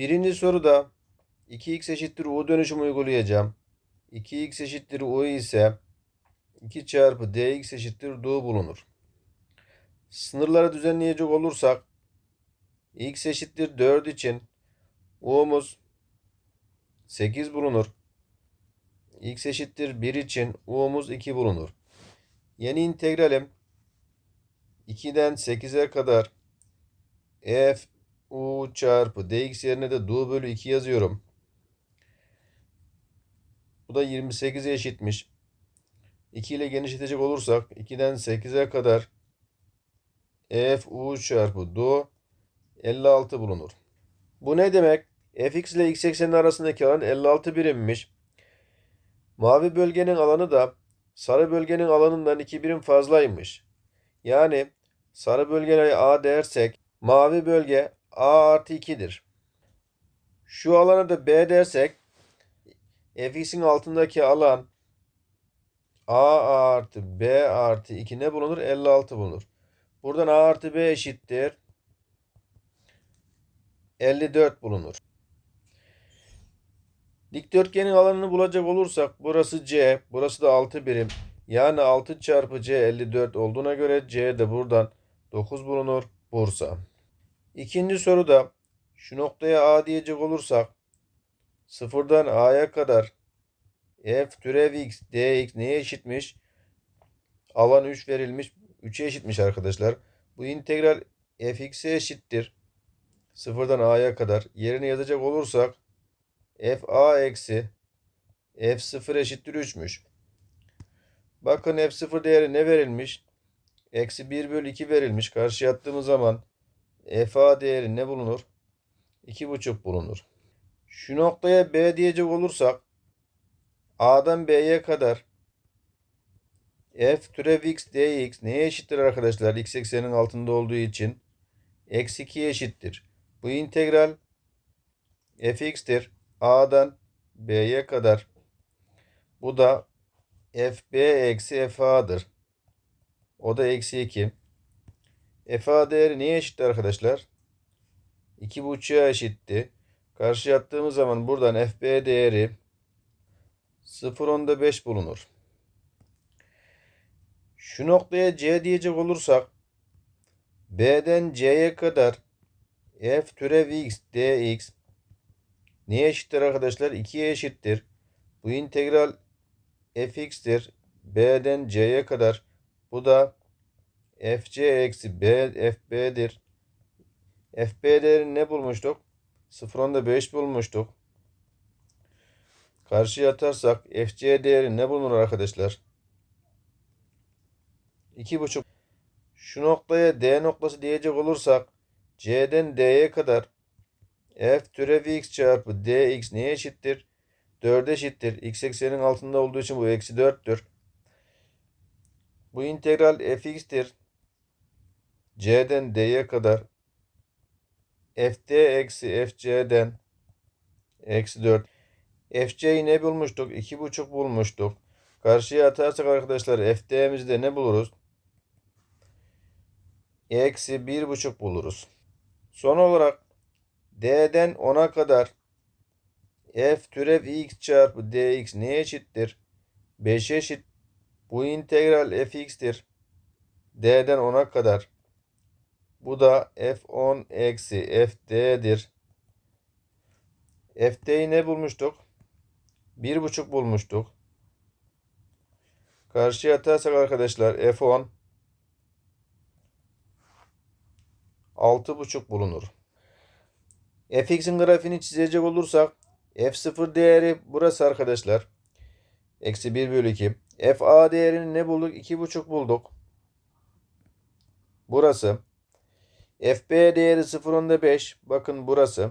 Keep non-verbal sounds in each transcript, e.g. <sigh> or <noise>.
Birinci soruda 2x eşittir u dönüşümü uygulayacağım. 2x eşittir u ise 2 çarpı dx eşittir du bulunur. Sınırları düzenleyecek olursak x eşittir 4 için u'muz 8 bulunur. x eşittir 1 için u'muz 2 bulunur. Yeni integralim 2'den 8'e kadar f u çarpı dx yerine de du bölü 2 yazıyorum. Bu da 28'e eşitmiş. 2 ile genişletecek olursak 2'den 8'e kadar f u çarpı du 56 bulunur. Bu ne demek? fx ile x eksenin arasındaki alan 56 birimmiş. Mavi bölgenin alanı da sarı bölgenin alanından 2 birim fazlaymış. Yani sarı bölgeye a dersek mavi bölge a artı 2'dir. Şu alana da b dersek fx'in altındaki alan a artı b artı 2 ne bulunur? 56 bulunur. Buradan a artı b eşittir. 54 bulunur. Dikdörtgenin alanını bulacak olursak burası c, burası da 6 birim. Yani 6 çarpı c 54 olduğuna göre c de buradan 9 bulunur. Bursa. İkinci soruda şu noktaya a diyecek olursak sıfırdan a'ya kadar f türev x dx neye eşitmiş? Alan 3 verilmiş. 3'e eşitmiş arkadaşlar. Bu integral fx'e eşittir. Sıfırdan a'ya kadar. Yerine yazacak olursak f a eksi f 0 eşittir 3'müş. Bakın f 0 değeri ne verilmiş? Eksi 1 bölü 2 verilmiş. Karşıya attığımız zaman f a değeri ne bulunur? 2,5 bulunur. Şu noktaya b diyecek olursak a'dan b'ye kadar f türev x dx neye eşittir arkadaşlar? x eksenin altında olduğu için eksi 2 eşittir. Bu integral fx'tir. a'dan b'ye kadar. Bu da fb eksi fa'dır. O da eksi 2. fa değeri neye eşittir arkadaşlar? 2,5'a eşitti. Karşı attığımız zaman buradan fb değeri 0.5 bulunur. Şu noktaya C diyecek olursak B'den C'ye kadar f türev x dx neye eşittir arkadaşlar? 2'ye eşittir. Bu integral fx'tir. B'den C'ye kadar. Bu da fc eksi b fb'dir. fb değerini ne bulmuştuk? 0.5 bulmuştuk. Karşıya atarsak fc değeri ne bulunur arkadaşlar? 2.5 şu noktaya D noktası diyecek olursak C'den D'ye kadar f türev x çarpı dx neye eşittir? 4'e eşittir. X eksenin altında olduğu için bu eksi 4'tür. Bu integral fx'tir. C'den D'ye kadar fd eksi fc'den eksi 4. fc'yi ne bulmuştuk? 2,5 bulmuştuk. Karşıya atarsak arkadaşlar fd'mizde ne buluruz? Eksi 1,5 buluruz. Son olarak d'den 10'a kadar f türev x çarpı dx neye eşittir? 5'e eşit. Bu integral fx'tir. d'den 10'a kadar. Bu da f10 eksi fd'dir. fd'yi ne bulmuştuk? 1,5 bulmuştuk. Karşıya atarsak arkadaşlar f10 6,5 bulunur. fx'in grafiğini çizecek olursak f0 değeri burası arkadaşlar. Eksi 1 bölü 2. fa değerini ne bulduk? 2,5 bulduk. Burası. Fb değeri 0.5. Bakın burası.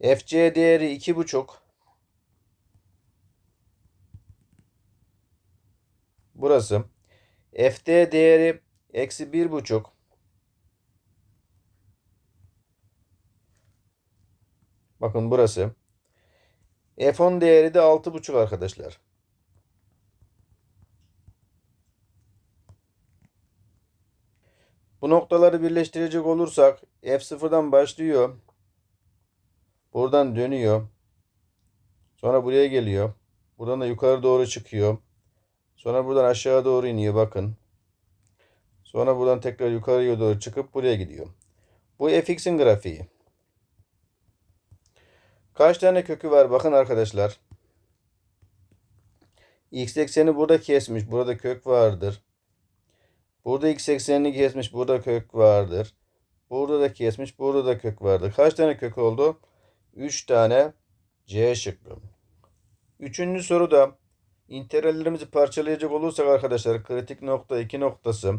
fc değeri 2,5. Burası. fd değeri eksi bir buçuk. Bakın burası. F10 değeri de altı buçuk arkadaşlar. Bu noktaları birleştirecek olursak F0'dan başlıyor. Buradan dönüyor. Sonra buraya geliyor. Buradan da yukarı doğru çıkıyor. Sonra buradan aşağı doğru iniyor bakın. Sonra buradan tekrar yukarıya doğru çıkıp buraya gidiyor. Bu fx'in grafiği. Kaç tane kökü var bakın arkadaşlar. X ekseni burada kesmiş. Burada kök vardır. Burada x eksenini kesmiş. Burada kök vardır. Burada da kesmiş. Burada da kök vardır. Kaç tane kök oldu? 3 tane C şıkkı. Üçüncü soruda integrallerimizi parçalayacak olursak arkadaşlar kritik nokta 2 noktası.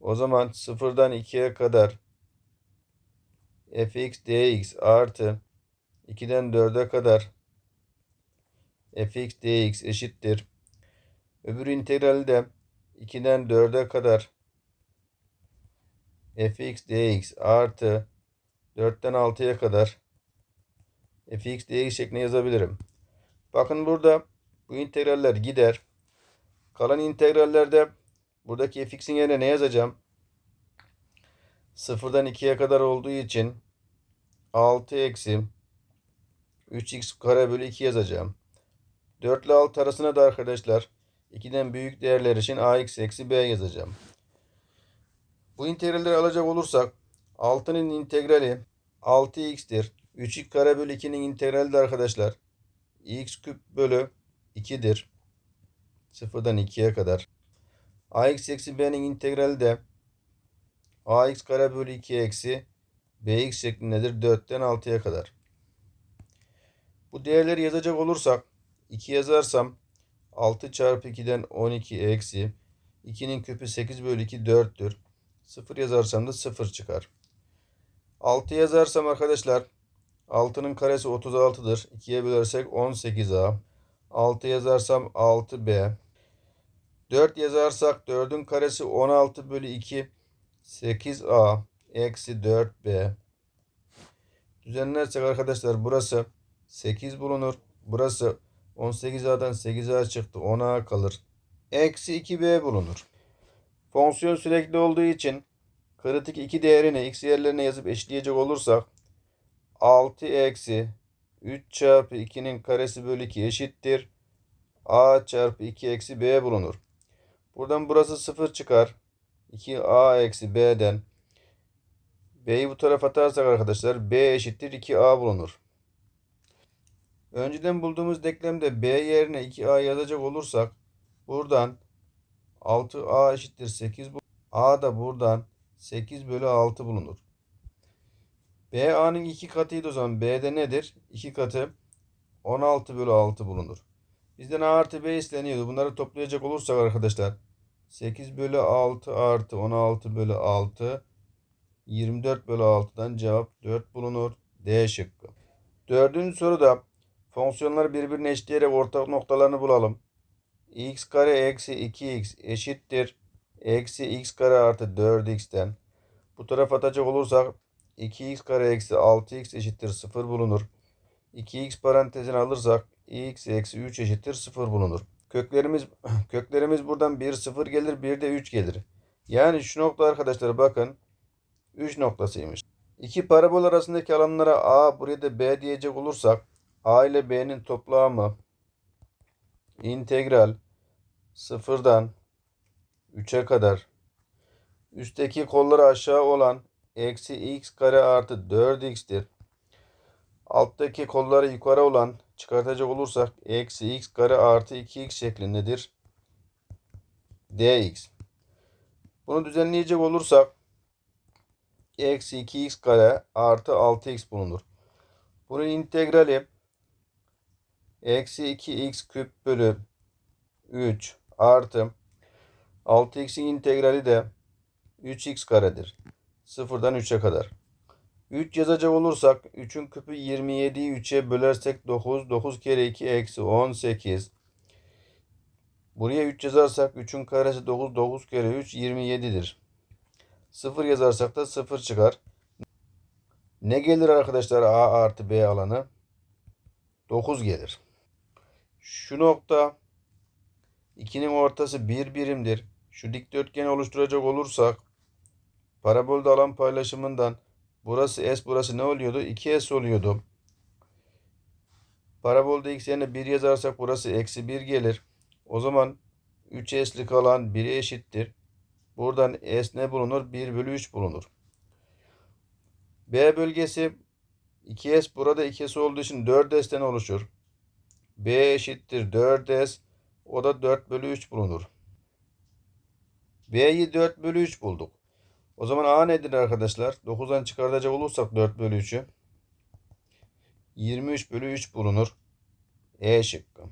O zaman 0'dan 2'ye kadar fx dx artı 2'den 4'e kadar fx dx eşittir. Öbür integrali de 2'den 4'e kadar fx dx artı 4'ten 6'ya kadar fx dx şeklinde yazabilirim. Bakın burada bu integraller gider. Kalan integrallerde buradaki fx'in yerine ne yazacağım? 0'dan 2'ye kadar olduğu için 6 eksi 3x kare bölü 2 yazacağım. 4 ile 6 arasına da arkadaşlar 2'den büyük değerler için ax eksi b yazacağım. Bu integralleri alacak olursak 6'nın integrali 6x'tir. 3x kare bölü 2'nin integrali de arkadaşlar x küp bölü 2'dir. 0'dan 2'ye kadar. ax eksi b'nin integrali de ax kare bölü 2 eksi bx şeklindedir 4'ten 6'ya kadar. Bu değerleri yazacak olursak 2 yazarsam 6 çarpı 2'den 12 eksi 2'nin küpü 8 bölü 2 4'tür. 0 yazarsam da 0 çıkar. 6 yazarsam arkadaşlar 6'nın karesi 36'dır. 2'ye bölersek 18a. 6 yazarsam 6b. 4 yazarsak 4'ün karesi 16 bölü 2 8a eksi 4b. Düzenlersek arkadaşlar burası 8 bulunur. Burası 18a'dan 8a çıktı. 10a kalır. Eksi 2b bulunur. Fonksiyon sürekli olduğu için kritik 2 değerini x yerlerine yazıp eşleyecek olursak 6 eksi 3 çarpı 2'nin karesi bölü 2 eşittir. a çarpı 2 eksi b bulunur. Buradan burası 0 çıkar. 2a eksi b'den b'yi bu tarafa atarsak arkadaşlar b eşittir 2a bulunur. Önceden bulduğumuz denklemde b yerine 2a yazacak olursak buradan 6a eşittir 8 a da buradan 8 bölü 6 bulunur. B A'nın 2 katıydı o zaman. B'de nedir? 2 katı 16 bölü 6 bulunur. Bizden A artı B isteniyordu. Bunları toplayacak olursak arkadaşlar 8 bölü 6 artı 16 bölü 6 24 bölü 6'dan cevap 4 bulunur. D şıkkı. Dördüncü soruda fonksiyonları birbirine eşitleyerek ortak noktalarını bulalım. X kare eksi 2x eşittir. Eksi x kare artı 4x'ten. Bu tarafa atacak olursak 2x kare eksi 6x eşittir 0 bulunur. 2x parantezine alırsak x eksi 3 eşittir 0 bulunur. Köklerimiz <clears throat> köklerimiz buradan 1 0 gelir bir de 3 gelir. Yani şu nokta arkadaşlar bakın 3 noktasıymış. İki parabol arasındaki alanlara a buraya da b diyecek olursak a ile b'nin toplamı integral sıfırdan 3'e kadar üstteki kolları aşağı olan eksi x kare artı 4x'tir. Alttaki kolları yukarı olan çıkartacak olursak eksi x kare artı 2x şeklindedir. dx. Bunu düzenleyecek olursak eksi 2x kare artı 6x bulunur. Bunun integrali eksi 2x küp bölü 3 artı 6x'in integrali de 3x karedir. 0'dan 3'e kadar. 3 yazacak olursak 3'ün küpü 27'yi 3'e bölersek 9. 9 kere 2 eksi 18. Buraya 3 yazarsak 3'ün karesi 9. 9 kere 3 27'dir. 0 yazarsak da 0 çıkar. Ne gelir arkadaşlar A artı B alanı? 9 gelir. Şu nokta 2'nin ortası 1 birimdir. Şu dikdörtgeni oluşturacak olursak Parabolde alan paylaşımından burası S burası ne oluyordu? 2S oluyordu. Parabolde x yerine 1 yazarsak burası eksi 1 gelir. O zaman 3s'lik alan 1'e eşittir. Buradan s ne bulunur? 1 bölü 3 bulunur. B bölgesi 2s burada 2s olduğu için 4s'ten oluşur. B eşittir 4s. O da 4 bölü 3 bulunur. B'yi 4 bölü 3 bulduk. O zaman A nedir arkadaşlar? 9'dan çıkartacak olursak 4 bölü 3'ü 23 bölü 3 bulunur. E şıkkı.